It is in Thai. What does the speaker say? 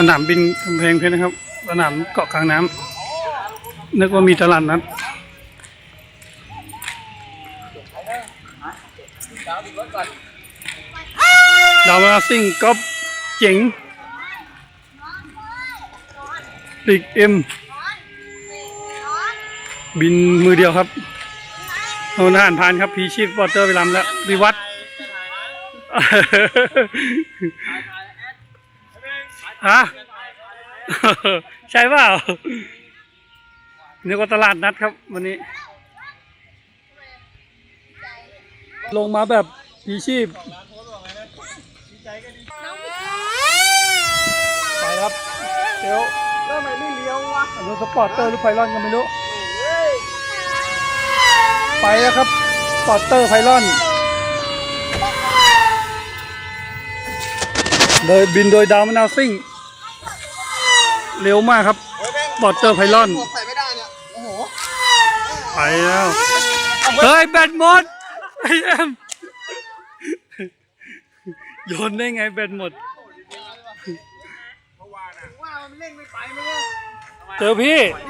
สนามบินกำแพงเพชรนะครับ สนามเกาะกลางน้ำนึกว่ามีตลาดนัดดาวมาซิ่งก๊อฟเจ๋งปีกเอ็มบินมือเดียวครับโนนทหารพานครับ พีชีพวอเตอร์ไปลำแล้ววิวัฒ ฮะใช่เปล่านึกว่าตลาดนัดครับ วันนี้ ลงมาแบบพีชีพไปครับเดี๋ยวแล้วทำไมไม่เลี้ยววะรถสปอร์ตเตอร์หรือไพลอนก็ไม่รู้ ไปแล้วครับสปอร์ตเตอร์ไพลอน โดยบินโดยดาวมะนาวซิ่ง เร็วมากครับโอ้ยแม่งสปอร์ตเตอร์ไพลอนหมวกใส่ไม่ได้เนี่ยโอ้โหไปแล้ว เฮ้ย แบตหมดไอเอ็มโยนได้ไงแบตหมดว่ามันเร่งไม่ไปมั้งเนี่ยเจอพี่พี่เหรอ